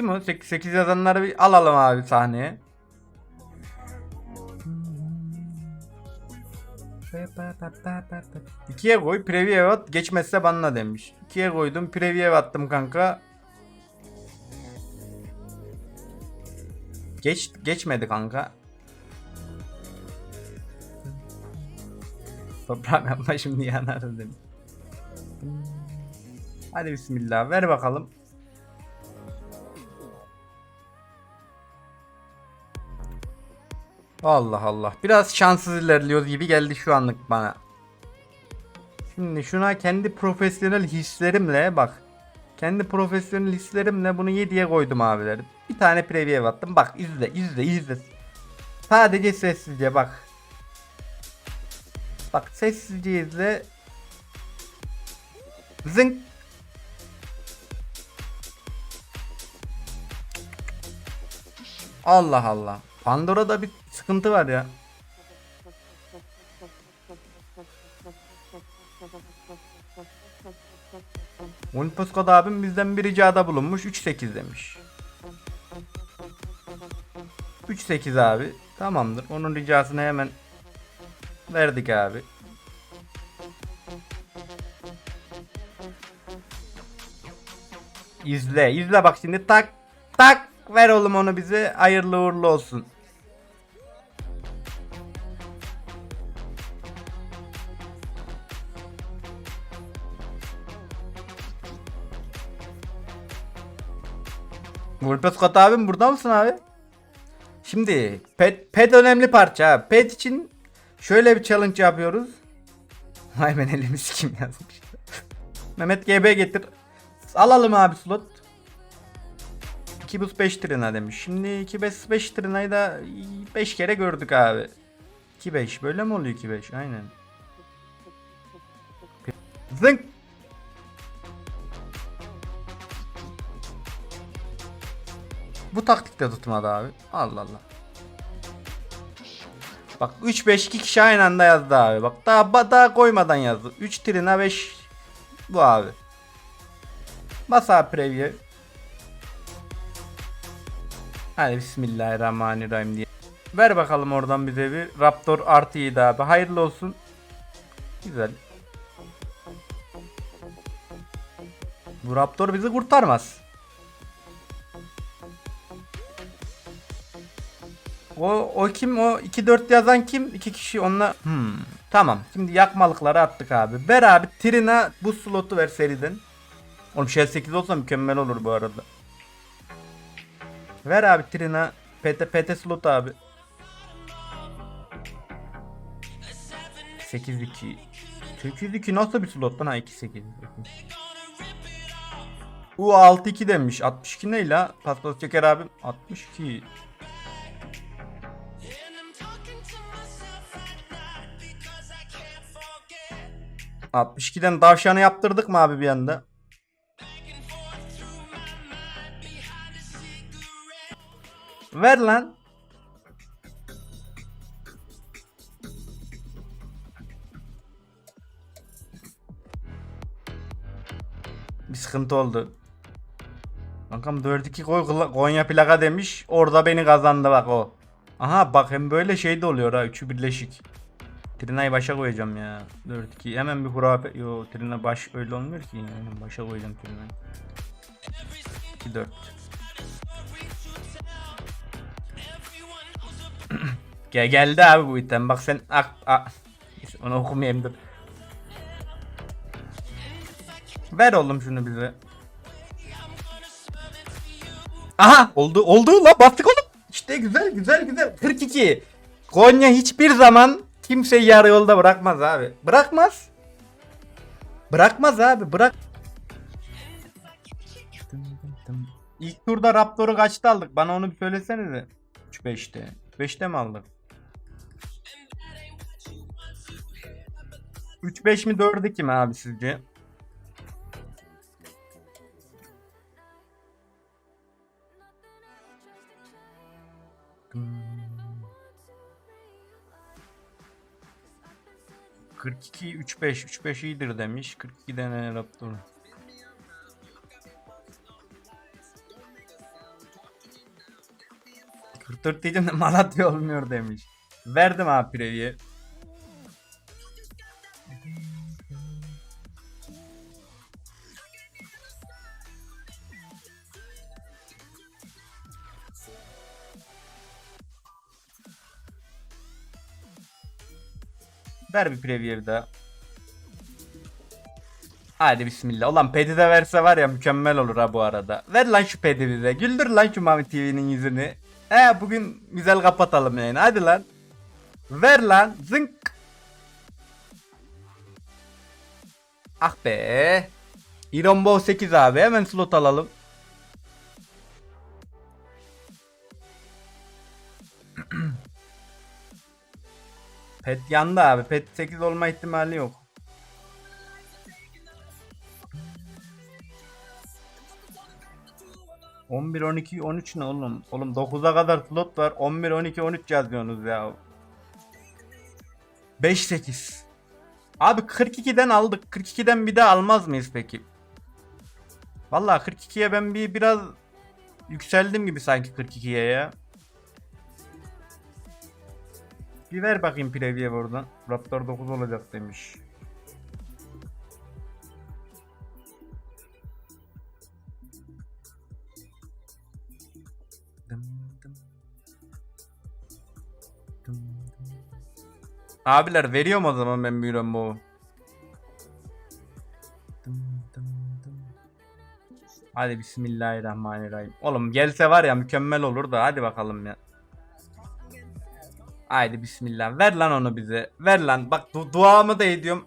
Kim o? 8, 8 yazanları bir alalım abi sahneye. İkiye koy preview at geçmezse banla demiş. İkiye koydum preview attım kanka. Geç geçmedi kanka. Toprağım yapma şimdi yanarız demiş. Hadi bismillah ver bakalım. Allah Allah. Biraz şanssız ilerliyoruz gibi geldi şu anlık bana. Şimdi şuna kendi profesyonel hislerimle bak. Kendi profesyonel hislerimle bunu 7'ye koydum abilerim. Bir tane preview attım. Bak izle izle izle. Sadece sessizce bak. Bak sessizce izle. Zınk. Allah Allah. Pandora'da bir sıkıntı var ya. Olympus Kod abim bizden bir ricada bulunmuş. 3-8 demiş. 3-8 abi. Tamamdır. Onun ricasını hemen verdik abi. İzle, izle bak şimdi tak tak ver oğlum onu bize. Hayırlı uğurlu olsun. Vulpes Kot abim burada mısın abi? Şimdi pet, pet önemli parça. Pet için şöyle bir challenge yapıyoruz. Vay ben elimi kim yazmış. Mehmet GB getir. Alalım abi slot. 2 bus 5 trina demiş. Şimdi 2 bus 5 trinayı da 5 kere gördük abi. 2 5 böyle mi oluyor 2 5? Aynen. Zınk. Bu taktikte tutmadı abi. Allah Allah. Bak 3 5 2 kişi aynı anda yazdı abi. Bak daha daha koymadan yazdı. 3 trina 5 bu abi. Bas abi preview. Hadi bismillahirrahmanirrahim diye. Ver bakalım oradan bize bir Raptor artı 7 abi. Hayırlı olsun. Güzel. Bu Raptor bizi kurtarmaz. O o kim o 2 4 yazan kim? İki kişi onunla. Hmm. Tamam. Şimdi yakmalıkları attık abi. Ver abi Trina bu slotu ver seriden. Oğlum Shell 8 olsa mükemmel olur bu arada. Ver abi Trina PT PT slot abi. 8 2 8 2 nasıl bir slot lan ha 2 8 U 6 2 demiş. 62 ne la? Paspas çeker abim. 62. 62'den davşanı yaptırdık mı abi bir anda? Ver lan. Bir sıkıntı oldu. Kankam 4-2 koy Konya plaka demiş. Orada beni kazandı bak o. Aha bak hem böyle şey de oluyor ha. Üçü birleşik. Trina'yı başa koyacağım ya. 4-2. Hemen bir hurafe. Yo Trina baş öyle olmuyor ki. Yani başa koyacağım Trina'yı. 2-4. Gel geldi abi bu item. Bak sen ak, ak. Onu okumayayım dur. Ver oğlum şunu bize. Aha oldu oldu la bastık oğlum. İşte güzel güzel güzel. 42. Konya hiçbir zaman kimseyi yarı yolda bırakmaz abi. Bırakmaz. Bırakmaz abi bırak. İlk turda Raptor'u kaçta aldık? Bana onu bir söylesenize. 3-5'te. 5'te mi aldık? 3-5 mi 4-2 mi abi sizce? 42 35 35 iyidir demiş. 42 denen Raptor. Kırtört diyeceğim de Malatya olmuyor demiş. Verdim abi previye. Ver bir preview daha. Hadi bismillah. Ulan pedi de verse var ya mükemmel olur ha bu arada. Ver lan şu pedi bize. Güldür lan şu Mami TV'nin yüzünü. He bugün güzel kapatalım yani. Hadi lan. Ver lan. Zınk. Ah be. Irombo 8 abi. Hemen slot alalım. Pet yandı abi. Pet 8 olma ihtimali yok. ...11, 12, 13 ne oğlum? Oğlum 9'a kadar slot var. 11, 12, 13 yazıyorsunuz ya. 5, 8. Abi 42'den aldık. 42'den bir daha almaz mıyız peki? Vallahi 42'ye ben bir biraz yükseldim gibi sanki 42'ye ya. Bir ver bakayım preview buradan. Raptor 9 olacak demiş. Abiler veriyorum o zaman ben bir bu. Hadi bismillahirrahmanirrahim. Oğlum gelse var ya mükemmel olur da hadi bakalım ya. Haydi bismillah. Ver lan onu bize. Ver lan. Bak du- duamı da ediyorum.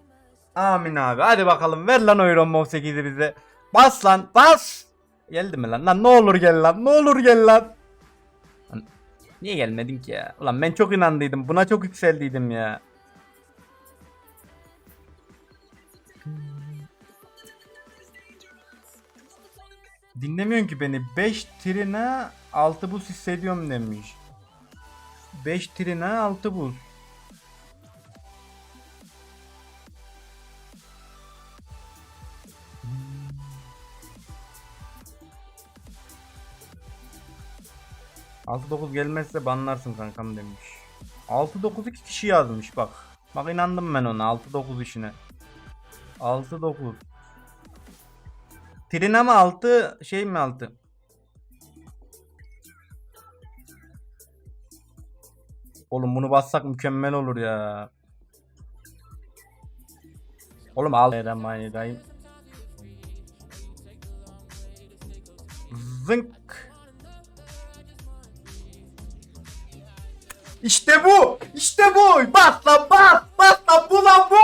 Amin abi. Hadi bakalım. Ver lan o Mov 8'i bize. Bas lan. Bas. Geldi mi lan? Lan ne olur gel lan. Ne olur gel lan. Lan, Niye gelmedin ki ya? Ulan ben çok inandıydım. Buna çok yükseldiydim ya. Dinlemiyorsun ki beni. 5 trine 6 buz hissediyorum demiş. 5 trine 6 buz. Altı dokuz gelmezse banlarsın kankam demiş. 6-9 iki kişi yazmış bak. Bak inandım ben ona 6-9 işine. 6-9. Trina mı 6 şey mi 6? Oğlum bunu bassak mükemmel olur ya. Oğlum al. Bismillahirrahmanirrahim. Zınk. İşte bu. İşte bu. Bas lan bas. Bas lan bu lan bu.